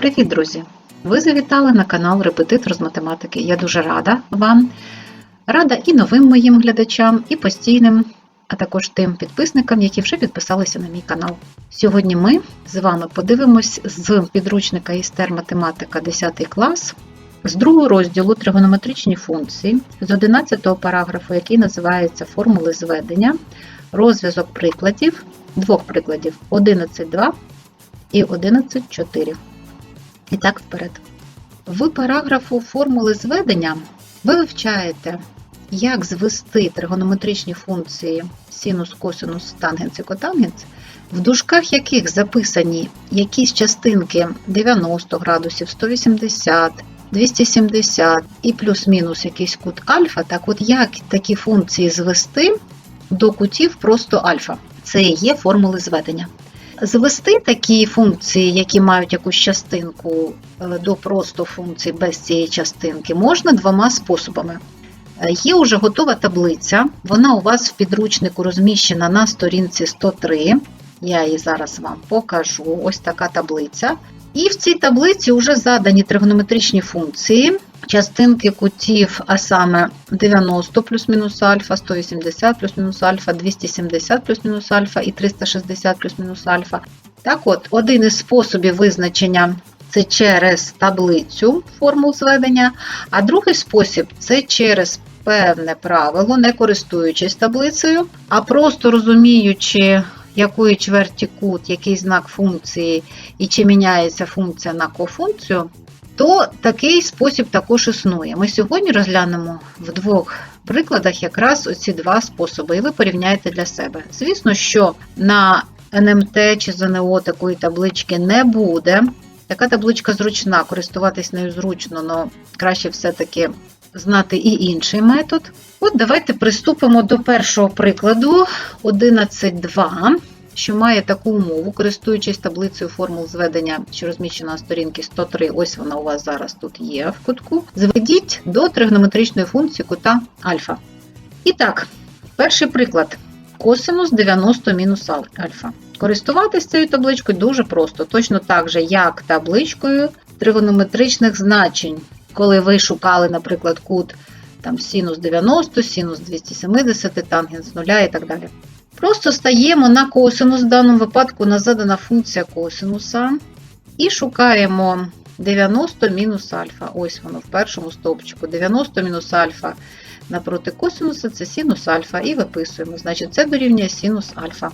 Привіт, друзі! Ви завітали на канал Репетитор з математики. Я дуже рада вам. Рада і новим моїм глядачам, і постійним, а також тим підписникам, які вже підписалися на мій канал. Сьогодні ми з вами подивимось з підручника Істер Математика 10 клас з другого розділу тригонометричні функції з 11 параграфу, який називається Формули зведення, розв'язок прикладів, двох прикладів 11.2 і 11.4. І так вперед. В параграфу формули зведення ви вивчаєте, як звести тригонометричні функції синус, косинус, тангенс і котангенс, в дужках яких записані якісь частинки 90 градусів, 180, 270 і плюс-мінус якийсь кут альфа. Так от як такі функції звести до кутів просто альфа? Це і є формули зведення. Звести такі функції, які мають якусь частинку е, до просто функцій без цієї частинки, можна двома способами. Е, Є вже готова таблиця, вона у вас в підручнику розміщена на сторінці 103. Я її зараз вам покажу. Ось така таблиця. І в цій таблиці вже задані тригонометричні функції, частинки кутів, а саме 90 плюс-мінус альфа, 180 плюс-мінус альфа, 270 плюс-мінус альфа і 360 плюс-мінус альфа. Так от, один із способів визначення це через таблицю формул зведення, а другий спосіб це через певне правило, не користуючись таблицею, а просто розуміючи, якої чверті кут, який знак функції і чи міняється функція на кофункцію, то такий спосіб також існує. Ми сьогодні розглянемо в двох прикладах якраз оці два способи, і ви порівняєте для себе. Звісно, що на НМТ чи ЗНО такої таблички не буде. Така табличка зручна, користуватись нею зручно, але краще все-таки знати і інший метод. От давайте приступимо до першого прикладу 11.2, що має таку умову, користуючись таблицею формул зведення, що розміщена на сторінці 103, ось вона у вас зараз тут є в кутку. Зведіть до тригонометричної функції кута альфа. І так, перший приклад. Косинус 90 мінус альфа. Користуватись цією табличкою дуже просто, точно так же, як табличкою тригонометричних значень. Коли ви шукали, наприклад, кут там, синус 90, синус 270, тангенс 0 і так далі. Просто стаємо на косинус, в даному випадку на задана функція косинуса, і шукаємо 90 мінус альфа. Ось воно в першому стовпчику. 90 мінус альфа напроти косинуса це синус альфа. І виписуємо. Значить, це дорівнює синус альфа.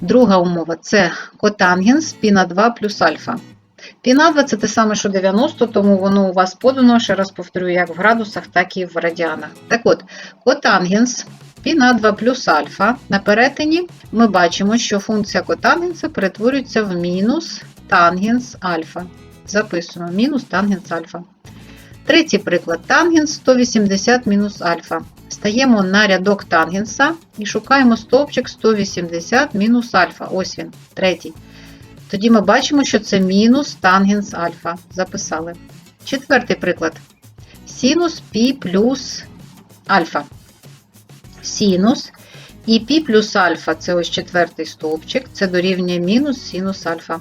Друга умова це котангенс пі на 2 плюс альфа. Пі 2 це те саме, що 90, тому воно у вас подано, ще раз повторюю, як в градусах, так і в радіанах. Так от, котангенс пі на 2 плюс альфа. На перетині ми бачимо, що функція котангенса перетворюється в мінус тангенс альфа. Записуємо мінус тангенс альфа. Третій приклад тангенс 180 мінус альфа. Стаємо на рядок тангенса і шукаємо стовпчик 180 мінус альфа. Ось він, третій. Тоді ми бачимо, що це мінус тангенс альфа. Записали. Четвертий приклад. Синус пі плюс альфа. Синус і пі плюс альфа це ось четвертий стовпчик, це дорівнює мінус синус альфа.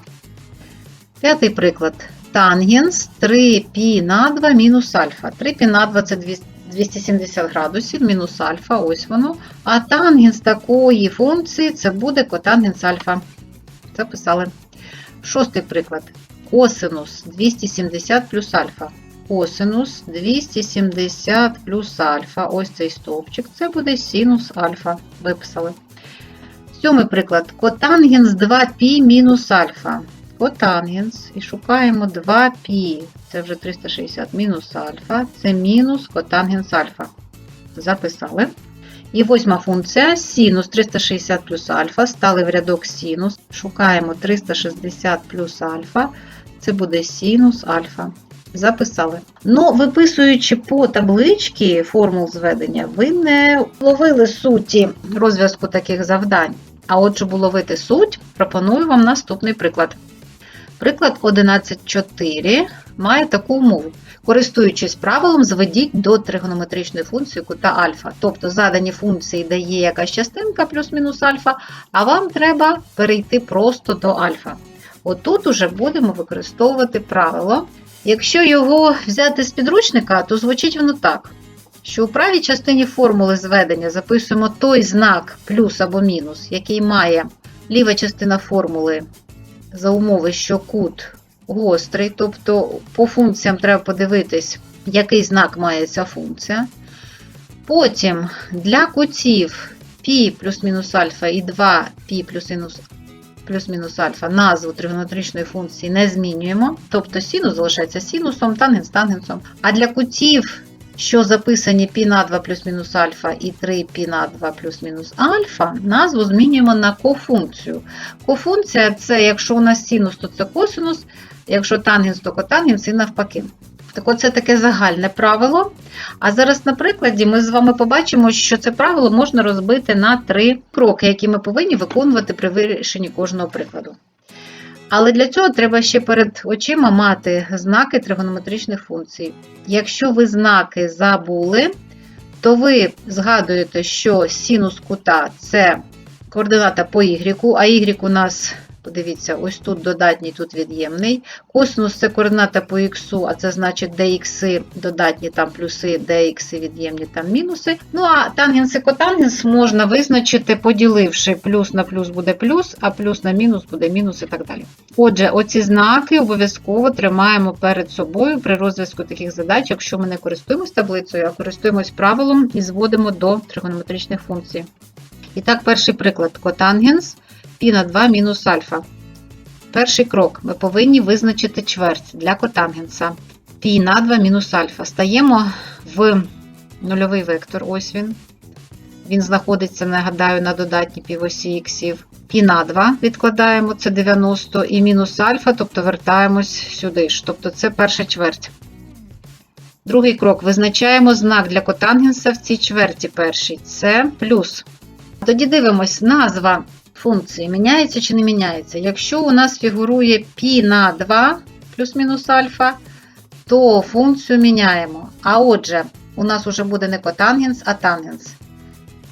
П'ятий приклад. Тангенс 3π на 2 мінус альфа. 3π на 2 це 270 градусів, мінус альфа, ось воно. А тангенс такої функції це буде котангенс альфа. Записали. Шостий приклад. Косинус 270 плюс альфа. Косинус 270 плюс альфа. Ось цей стовпчик. Це буде синус альфа. Виписали. Сьомий приклад. Котангенс 2π мінус альфа. Котангенс. І шукаємо 2π. Це вже 360 мінус альфа. Це мінус котангенс альфа. Записали. І восьма функція синус 360 плюс альфа. Стали в рядок синус. Шукаємо 360 плюс альфа. Це буде синус альфа. Записали. Ну, виписуючи по табличці формул зведення, ви не ловили суті розв'язку таких завдань. А от, щоб уловити суть, пропоную вам наступний приклад. Приклад 11.4 має таку умову. Користуючись правилом, зведіть до тригонометричної функції кута альфа. Тобто задані функції дає якась частинка плюс-мінус альфа, а вам треба перейти просто до альфа. Отут уже будемо використовувати правило. Якщо його взяти з підручника, то звучить воно так, що у правій частині формули зведення записуємо той знак плюс або мінус, який має ліва частина формули за умови, що кут гострий, тобто по функціям треба подивитись, який знак має ця функція. Потім для кутів π плюс-мінус альфа і 2π плюс-мінус плюс-мінус альфа назву тригонометричної функції не змінюємо, тобто синус залишається синусом, тангенс тангенсом. А для кутів, що записані π на 2 плюс-мінус альфа і 3 π на 2 плюс-мінус альфа, назву змінюємо на кофункцію. Кофункція це, якщо у нас синус, то це косинус, якщо тангенс, то котангенс і навпаки. Так оце таке загальне правило. А зараз на прикладі ми з вами побачимо, що це правило можна розбити на три кроки, які ми повинні виконувати при вирішенні кожного прикладу. Але для цього треба ще перед очима мати знаки тригонометричних функцій. Якщо ви знаки забули, то ви згадуєте, що синус кута це координата по y, а y у нас Подивіться, ось тут додатній, тут від'ємний. Косинус це координата по х, а це значить dx додатні, там плюси, dx від'ємні, там мінуси. Ну а тангенс і котангенс можна визначити, поділивши плюс на плюс буде плюс, а плюс на мінус буде мінус і так далі. Отже, оці знаки обов'язково тримаємо перед собою при розв'язку таких задач, якщо ми не користуємось таблицею, а користуємось правилом і зводимо до тригонометричних функцій. І так, перший приклад котангенс Пі на 2 мінус альфа. Перший крок. Ми повинні визначити чверть для котангенса. Пі на 2 мінус альфа. Стаємо в нульовий вектор. Ось він. Він знаходиться, нагадаю, на додатній півосі іксів. Пі на 2 відкладаємо, це 90, і мінус альфа, тобто вертаємось сюди ж. Тобто це перша чверть. Другий крок. Визначаємо знак для котангенса в цій чверті першій. Це плюс. Тоді дивимось, назва функції міняється чи не міняється. Якщо у нас фігурує π на 2 плюс-мінус альфа, то функцію міняємо. А отже, у нас вже буде не котангенс, а тангенс.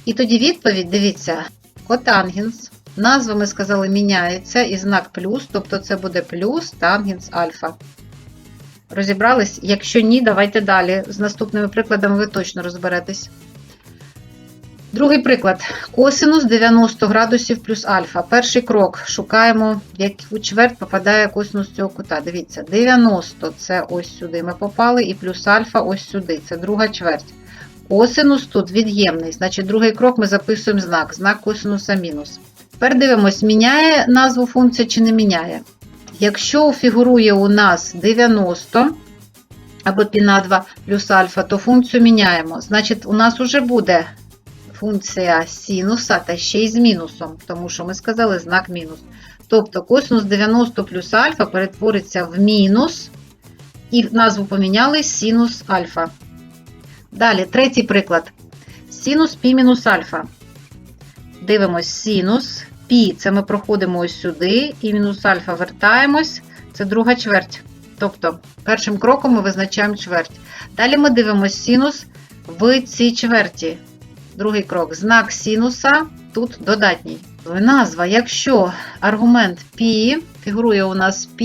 І тоді відповідь, дивіться, котангенс. Назва, ми сказали, міняється і знак плюс, тобто це буде плюс тангенс альфа. Розібрались? Якщо ні, давайте далі. З наступними прикладами ви точно розберетесь. Другий приклад. Косинус 90 градусів плюс альфа. Перший крок. Шукаємо, в яку чверть попадає косинус цього кута. Дивіться, 90 це ось сюди ми попали, і плюс альфа ось сюди. Це друга чверть. Косинус тут від'ємний. Значить, другий крок ми записуємо знак, знак косинуса мінус. Тепер дивимось, міняє назву функція чи не міняє. Якщо фігурує у нас 90 або π на 2 плюс альфа, то функцію міняємо. Значить, у нас вже буде функція синуса та ще й з мінусом, тому що ми сказали знак мінус. Тобто косинус 90 плюс альфа перетвориться в мінус, і назву поміняли синус альфа. Далі, третій приклад. Синус пі мінус альфа. Дивимось синус. Пі це ми проходимо ось сюди, і мінус альфа вертаємось. Це друга чверть. Тобто, першим кроком ми визначаємо чверть. Далі ми дивимося синус в цій чверті. Другий крок. Знак синуса тут додатній. Назва, якщо аргумент π фігурує у нас π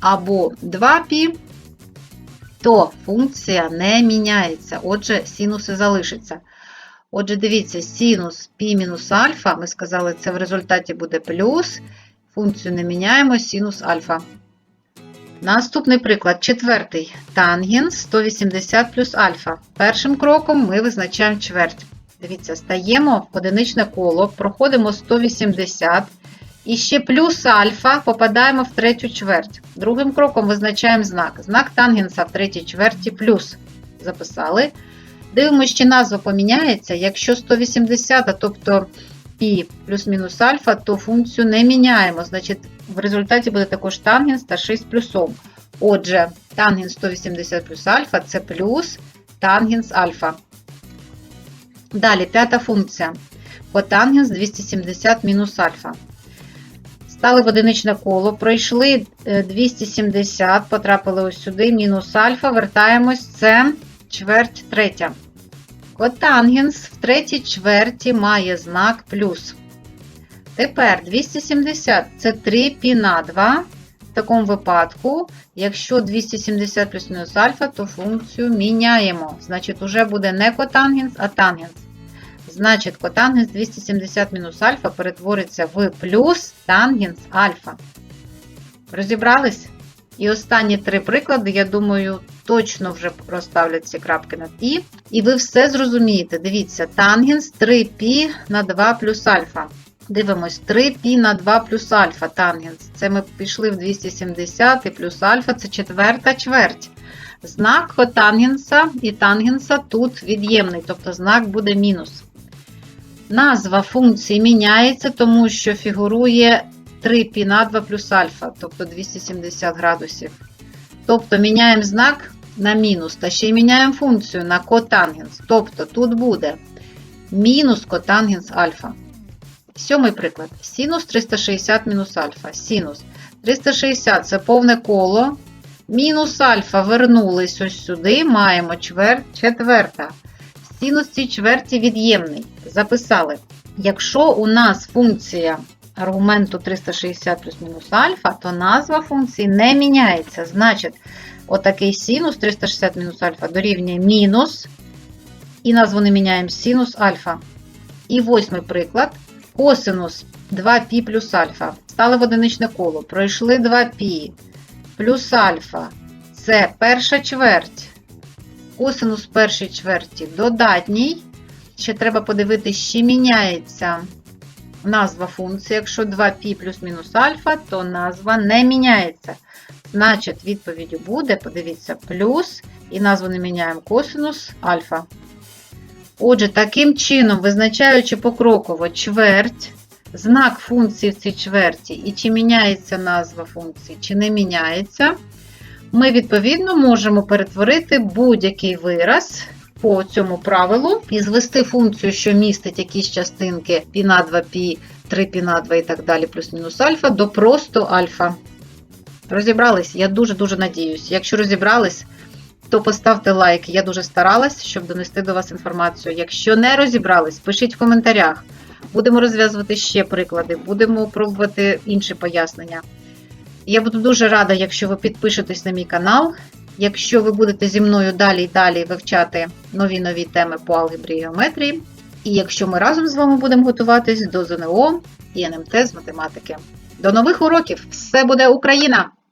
або 2π, то функція не міняється. Отже, синуси залишаться. Отже, дивіться, синус π мінус альфа, ми сказали, це в результаті буде плюс. Функцію не міняємо, синус альфа. Наступний приклад, четвертий. Тангенс 180 плюс альфа. Першим кроком ми визначаємо чверть. Дивіться, стаємо в одиничне коло, проходимо 180 і ще плюс альфа попадаємо в третю чверть. Другим кроком визначаємо знак. Знак тангенса в третій чверті плюс. Записали. Дивимося, чи назва поміняється. Якщо 180, тобто π плюс-мінус альфа, то функцію не міняємо. Значить, в результаті буде також тангенс та 6 плюсом. Отже, тангенс 180 плюс альфа це плюс тангенс альфа. Далі, п'ята функція. Котангенс 270 мінус альфа. Стали в одиничне коло, пройшли 270, потрапили ось сюди, мінус альфа, вертаємось, це чверть третя. Котангенс в третій чверті має знак плюс. Тепер 270 це 3 пі на 2. В такому випадку, якщо 270 плюс мінус альфа, то функцію міняємо. Значить, уже буде не котангенс, а тангенс. Значить, котангенс 270 мінус альфа перетвориться в плюс тангенс альфа. Розібрались? І останні три приклади, я думаю, точно вже розставлять ці крапки над і. І ви все зрозумієте. Дивіться, тангенс 3π на 2 плюс альфа. Дивимось, 3π на 2 плюс альфа тангенс. Це ми пішли в 270 і плюс альфа це четверта чверть. Знак котангенса і тангенса тут від'ємний, тобто знак буде мінус. Назва функції міняється, тому що фігурує 3π на 2 плюс альфа, тобто 270 градусів. Тобто міняємо знак на мінус, та ще й міняємо функцію на котангенс. Тобто тут буде мінус котангенс альфа. Сьомий приклад. Синус 360 мінус альфа. Синус 360 це повне коло. Мінус альфа вернулись ось сюди. Маємо чверть, четверта. Синус цій чверті від'ємний. Записали. Якщо у нас функція аргументу 360 плюс мінус альфа, то назва функції не міняється. Значить, отакий синус 360 мінус альфа дорівнює мінус. І назву не міняємо синус альфа. І восьмий приклад. Косинус 2π плюс альфа. Стали в одиничне коло. Пройшли 2π плюс альфа. Це перша чверть. Косинус першої чверті додатній. Ще треба подивитися, чи міняється назва функції. Якщо 2π плюс мінус альфа, то назва не міняється. Значить, відповіддю буде, подивіться, плюс, і назву не міняємо косинус альфа. Отже, таким чином, визначаючи покроково чверть, знак функції в цій чверті, і чи міняється назва функції, чи не міняється, ми, відповідно, можемо перетворити будь-який вираз по цьому правилу і звести функцію, що містить якісь частинки π на 2 π 3 π на 2 і так далі, плюс-мінус альфа, до просто альфа. Розібрались? Я дуже-дуже надіюсь. Якщо розібрались, то поставте лайк. Я дуже старалась, щоб донести до вас інформацію. Якщо не розібрались, пишіть в коментарях. Будемо розв'язувати ще приклади, будемо пробувати інші пояснення. Я буду дуже рада, якщо ви підпишетесь на мій канал. Якщо ви будете зі мною далі і далі вивчати нові нові теми по алгебрі і геометрії. І якщо ми разом з вами будемо готуватись до ЗНО і НМТ з математики. До нових уроків! Все буде Україна!